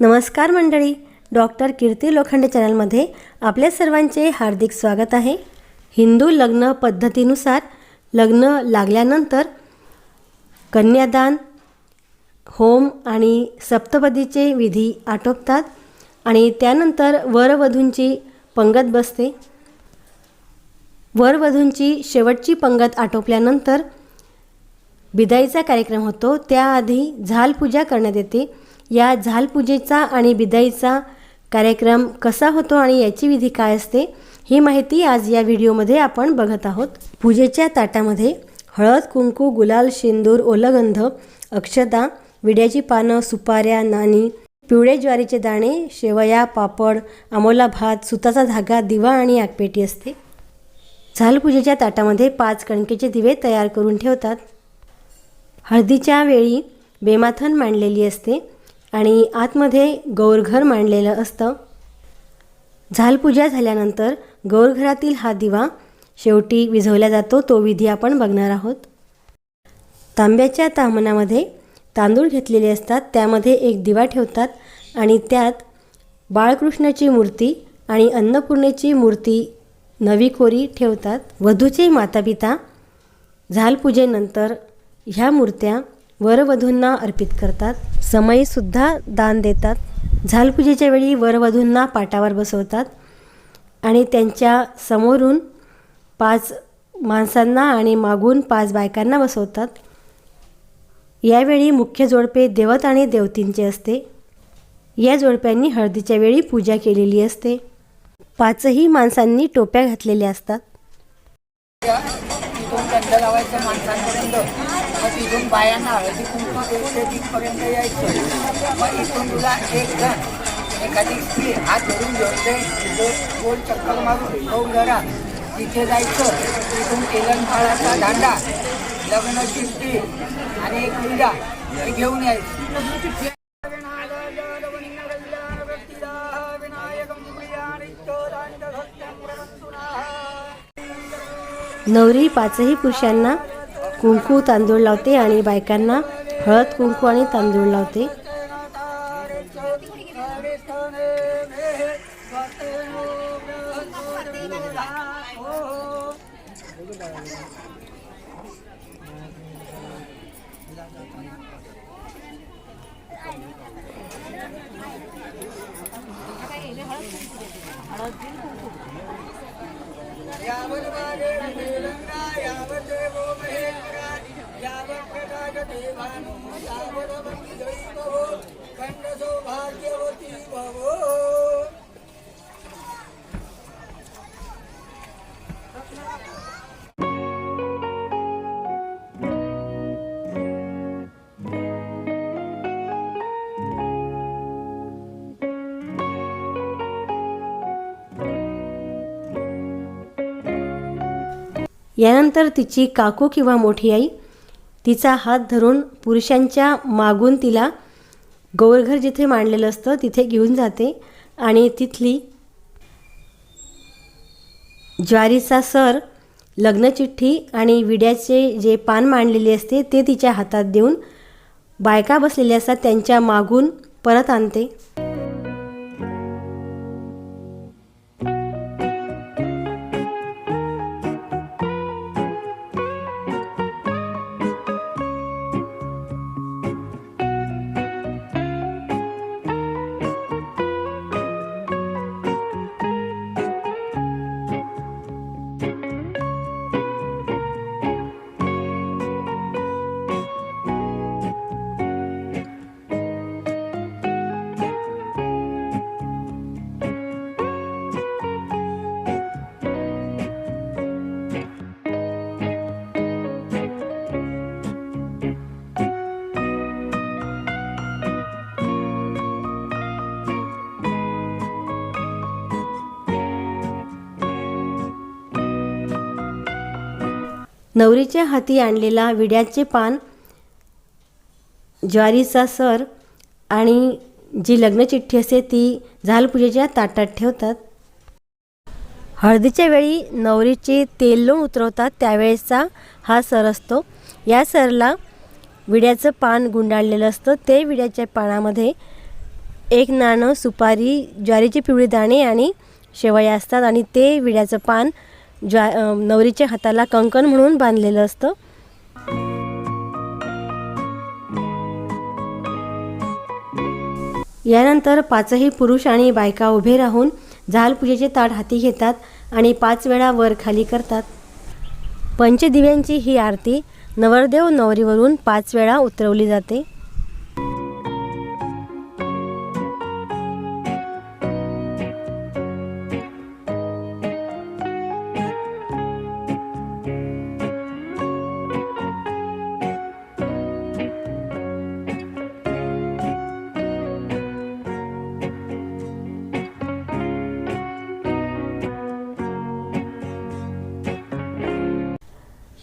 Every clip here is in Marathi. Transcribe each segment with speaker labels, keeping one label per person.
Speaker 1: नमस्कार मंडळी डॉक्टर कीर्ती लोखंडे चॅनलमध्ये आपल्या सर्वांचे हार्दिक स्वागत आहे. हिंदू लग्न पद्धतीनुसार लग्न लागल्यानंतर कन्यादान होम आणि सप्तपदीचे विधी आटोपतात आणि त्यानंतर वरवधूंची पंगत बसते. वरवधूंची शेवटची पंगत आटोपल्यानंतर बिदाईचा कार्यक्रम होतो. त्याआधी झालपूजा करण्यात येते. या झालपूजेचा आणि बिदाईचा कार्यक्रम कसा होतो आणि याची विधी काय असते ही माहिती आज या व्हिडिओमध्ये आपण बघत आहोत. पूजेच्या ताटामध्ये हळद कुंकू गुलाल शेंदूर ओलगंध अक्षता विड्याची पानं सुपाऱ्या नाणी पिवळे ज्वारीचे दाणे शेवया पापड आमोला भात सुताचा धागा दिवा आणि आगपेटी असते. झालपूजेच्या ताटामध्ये पाच कणकेचे दिवे तयार करून ठेवतात. हळदीच्या वेळी बेमाथन मांडलेली असते. आणि आतमध्ये गौरघर मांडलेलं असतं. झालपूजा झाल्यानंतर गौरघरातील हा दिवा शेवटी विझवला जातो तो विधी आपण बघणार आहोत. तांब्याच्या तामणामध्ये तांदूळ घेतलेले असतात त्यामध्ये एक दिवा ठेवतात आणि त्यात बाळकृष्णाची मूर्ती आणि अन्नपूर्णेची मूर्ती नवी कोरी ठेवतात. वधूचे मातापिता झालपूजेनंतर ह्या मूर्त्या वरवधूंना अर्पित करतात. समयीसुद्धा दान देतात. झालपूजेच्या वेळी वरवधूंना पाटावर बसवतात आणि त्यांच्या समोरून पाच माणसांना आणि मागून पाच बायकांना बसवतात. यावेळी मुख्य जोडपे देवत आणि देवतींचे असते. या जोडप्यांनी हळदीच्या वेळी पूजा केलेली असते. पाचही माणसांनी टोप्या घातलेल्या असतात.
Speaker 2: तिथून गंध लावायचं माणसांपर्यंत मग तिथून बायांना हळदी कुंकू ते तिथपर्यंत यायचं. मग इथून तुला एक जण एखादी स्त्री हात धरून जोडते तिथं गोल चक्कर मारून दोन घरा तिथे जायचं. तिथून तेलन फाळाचा दांडा लग्न चिठ्ठी आणि एक मुलगा घेऊन यायचं.
Speaker 1: नवरी पाचही पुरुषांना कुंकू तांदूळ लावते आणि बायकांना हळद कुंकू आणि तांदूळ लावते.
Speaker 2: यावत् वाजे विवेलङ्गा यावत् देवो महेन्द्रा यावत् प्रजायते भानु यावत् वन्दितै भवो खण्डसौभाग्यवती भवो
Speaker 1: यानंतर तिची काकू किंवा मोठी आई तिचा हात धरून पुरुषांच्या मागून तिला गौरघर जिथे मांडलेलं असतं तिथे घेऊन जाते आणि तिथली ज्वारीचा सर लग्नचिठ्ठी आणि विड्याचे जे पान मांडलेले असते ते तिच्या हातात देऊन बायका बसलेल्या असतात त्यांच्या मागून परत आणते. नवरीच्या हाती आणलेला विड्याचे पान ज्वारीचा सर आणि जी लग्नचिठ्ठी असते ती झालपूजेच्या ताटात ठेवतात. हळदीच्या वेळी नवरीचे तेल लोण उतरवतात त्यावेळेसचा हा सर असतो. या सरला विड्याचं पान गुंडाळलेलं असतं. ते विड्याच्या पानामध्ये एक नाणं सुपारी ज्वारीची पिवळी दाणे आणि शेवया असतात आणि ते विड्याचं पान ज्वा नवरीच्या हाताला कंकण म्हणून बांधलेलं असतं. यानंतर पाचही पुरुष आणि बायका उभे राहून झालपूजेचे ताट हाती घेतात आणि पाच वेळा वर खाली करतात. पंचदिव्यांची ही आरती नवरदेव नवरीवरून पाच वेळा उतरवली जाते.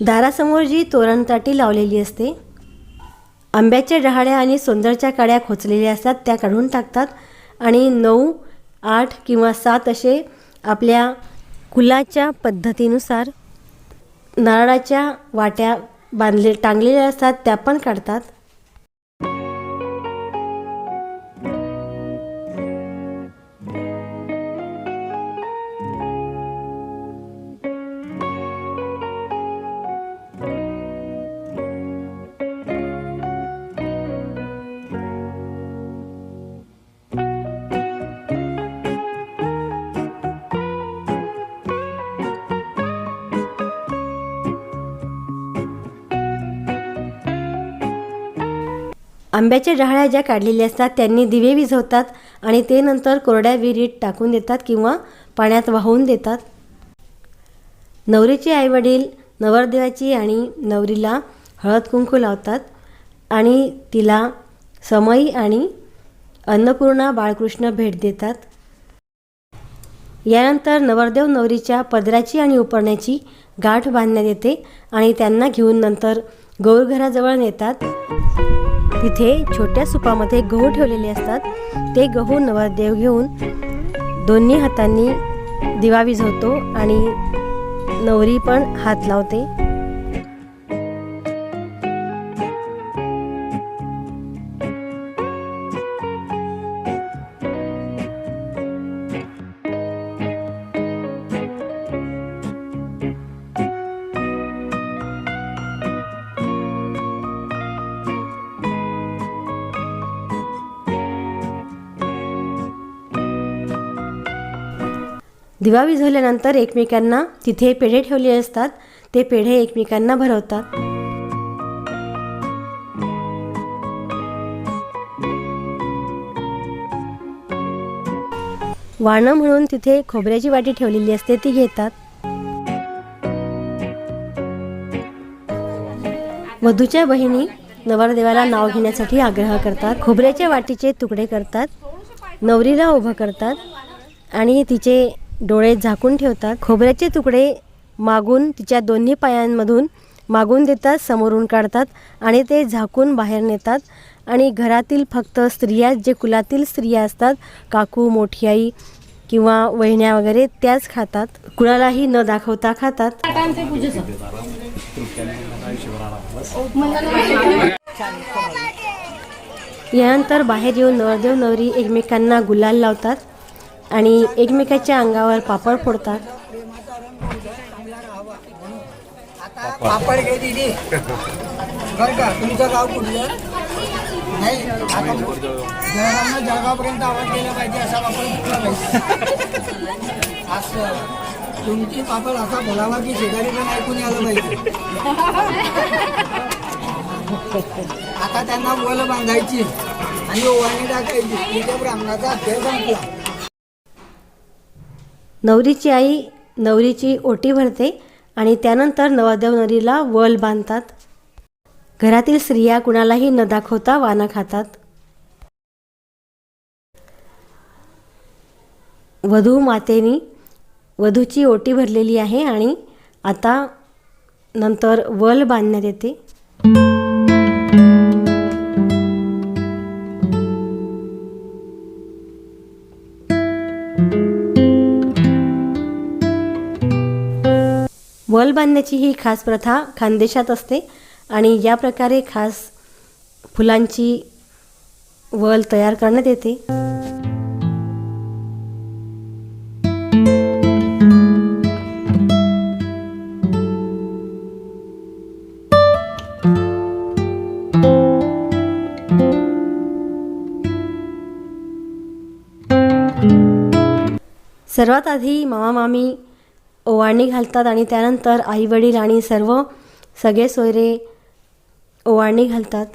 Speaker 1: दारासमोर जी तोरणताटी लावलेली असते आंब्याच्या डहाळ्या आणि सोंदरच्या काड्या खोचलेल्या असतात त्या काढून टाकतात आणि नऊ आठ किंवा सात असे आपल्या कुलाच्या पद्धतीनुसार नारळाच्या वाट्या बांधले टांगलेल्या असतात त्या पण काढतात. आंब्याच्या डहाळ्या ज्या काढलेल्या असतात त्यांनी दिवे विझवतात आणि ते नंतर कोरड्या विहिरीत टाकून देतात किंवा पाण्यात वाहून देतात. नवरीचे आईवडील नवरदेवाची आणि नवरीला हळद कुंकू लावतात आणि तिला समई आणि अन्नपूर्णा बाळकृष्ण भेट देतात. यानंतर नवरदेव नवरीच्या पदराची आणि उपरण्याची गाठ बांधण्यात येते आणि त्यांना घेऊन नंतर गौरघराजवळ नेतात. तिथे छोट्या सुपामध्ये गहू ठेवलेले असतात. ते गहू नवरदेव घेऊन दोन्ही हातांनी दिवा विझवतो आणि नवरी पण हात लावते. दिवा विझवल्यानंतर एकमेकांना तिथे पेढे ठेवले असतात. ते पेढे एकमेकांना भरवतात. वाणं म्हणून तिथे खोबऱ्याची वाटी ठेवलेली असते ती घेतात. वधूच्या बहिणी नवरदेवाला नाव घेण्यासाठी आग्रह करतात. खोबऱ्याच्या वाटीचे तुकडे करतात. नवरीला उभं करतात. आणि तिचे डोळे झाकून ठेवतात. खोबऱ्याचे तुकडे मागून तिच्या दोन्ही पायांमधून मागून देतात समोरून काढतात आणि ते झाकून बाहेर नेतात. आणि घरातील फक्त स्त्रिया जे कुलातील स्त्रिया असतात काकू मोठी आई किंवा वहिन्या वगैरे त्याच खातात. कुणालाही न दाखवता खातात. यानंतर बाहेर येऊन नवरदेव नवरी एकमेकांना गुलाल लावतात. आणि एकमेकाच्या अंगावर पापड फोडतात.
Speaker 2: आता पापड घे दिदी. बरं का तुमचं गाव कुठलं? नाही आता जळगावनं जळगावपर्यंत आवाज गेला पाहिजे असा पापड पाहिजे असं. तुमची पापड असा बोलावा की शेजारी पण ऐकून आलं पाहिजे. आता त्यांना बोल बांधायची आणि ओवाणी टाकायची. तिथे ब्राह्मणाचा अध्याय संपला.
Speaker 1: नवरीची आई नवरीची ओटी भरते आणि त्यानंतर नवरदेव नवरीला वल बांधतात. घरातील स्त्रिया कुणालाही न दाखवता वाना खातात. वधू मातेनी वधूची ओटी भरलेली आहे आणि आता नंतर वल बांधण्यात येते. टॉवेल बांधण्याची ही खास प्रथा खानदेशात असते आणि या प्रकारे खास फुलांची वल तयार करण्यात येते. सर्वात आधी मामा मामी ओवाळणी घालतात आणि त्यानंतर आई वडील आणि सर्व सगळे सोयरे ओवाळणी घालतात.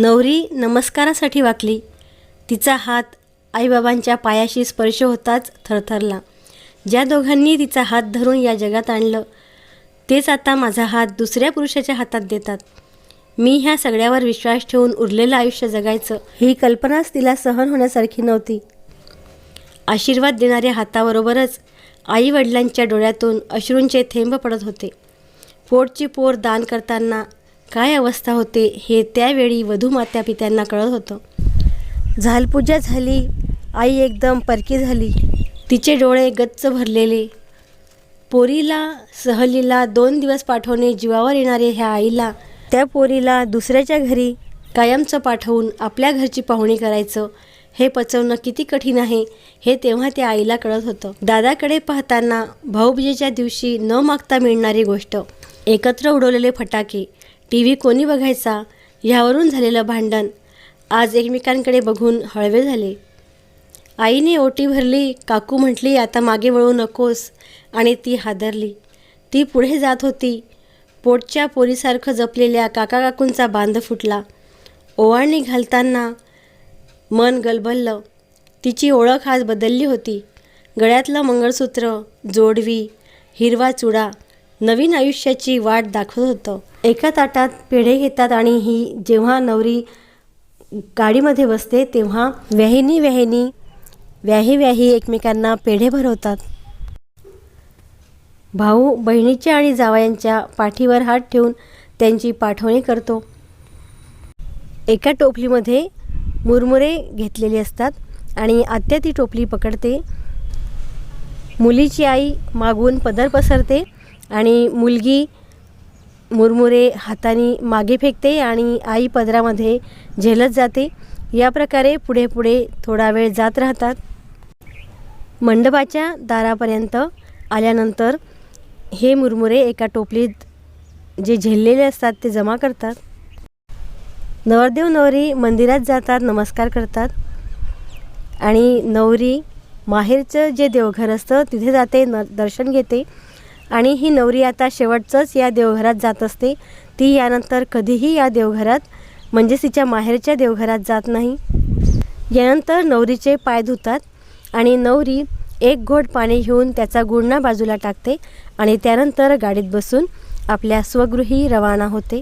Speaker 1: नवरी नमस्कारासाठी वाकली. तिचा हात आईबाबांच्या पायाशी स्पर्श होताच थरथरला. ज्या दोघांनी तिचा हात धरून या जगात आणलं तेच आता माझा हात दुसऱ्या पुरुषाच्या हातात देतात. मी ह्या सगळ्यावर विश्वास ठेवून उरलेलं आयुष्य जगायचं ही कल्पनाच तिला सहन होण्यासारखी नव्हती. आशीर्वाद देणाऱ्या हाताबरोबरच आई वडिलांच्या डोळ्यातून अश्रूंचे थेंब पडत होते. पोटची पोर दान करताना काय अवस्था होते हे त्यावेळी वधू मात्या पित्यांना कळत होतं. झालपूजा झाली आई एकदम परकी झाली. तिचे डोळे गच्च भरलेले. पोरीला सहलीला दोन दिवस पाठवणे जीवावर येणारे ह्या आईला त्या पोरीला दुसऱ्याच्या घरी कायमचं पाठवून आपल्या घरची पाहुणी करायचं हे पचवणं किती कठीण आहे हे तेव्हा त्या आईला कळत होतं. दादाकडे पाहताना भाऊबीजेच्या दिवशी न मागता मिळणारी गोष्ट एकत्र उडवलेले फटाके टी व्ही कोणी बघायचा? ह्यावरून झालेलं भांडण. आज एकमेकांकडे बघून हळवे झाले. आईने ओटी भरली काकू म्हटली आता मागे वळू नकोस. आणि ती हादरली. ती पुढे जात होती. पोटच्या पोरीसारखं जपलेल्या काका काकूंचा बांध फुटला. ओवाळणी घालताना मन गलबललं. तिची ओळख आज बदलली होती. गळ्यातलं मंगळसूत्र जोडवी हिरवा चुडा नवीन आयुष्याची वाट दाखवत होतं. एका ताटात पेढे घेतात आणि ही जेव्हा नवरी गाडीमध्ये बसते तेव्हा व्याहिनी व्याहिनी व्याही व्याही एकमेकांना पेढे भरवतात. भाऊ बहिणीच्या आणि जावयांच्या पाठीवर हात ठेवून त्यांची पाठवणी करतो. एका टोपलीमध्ये मुरमुरे घेतलेले असतात आणि आत्या ती टोपली पकडते. मुलीची आई मागून पदर पसरते आणि मुलगी मुरमुरे हाताने मागे फेकते आणि आई पदरामध्ये झेलत जाते. या प्रकारे पुढे पुढे थोडा वेळ जात राहतात. मंडपाच्या दारापर्यंत आल्यानंतर हे मुरमुरे एका टोपलीत जे झेललेले असतात ते जमा करतात. नवरदेव नवरी मंदिरात जातात नमस्कार करतात. आणि नवरी माहेरचं जे देवघर असतं तिथे जाते न दर्शन घेते. आणि ही नवरी आता शेवटचंच या देवघरात जात असते. ती यानंतर कधीही या देवघरात म्हणजेच तिच्या माहेरच्या देवघरात जात नाही. यानंतर नवरीचे पाय धुतात आणि नवरी एक घोट पाणी घेऊन त्याचा गुळणा बाजूला टाकते आणि त्यानंतर गाडीत बसून आपल्या स्वगृही रवाना होते.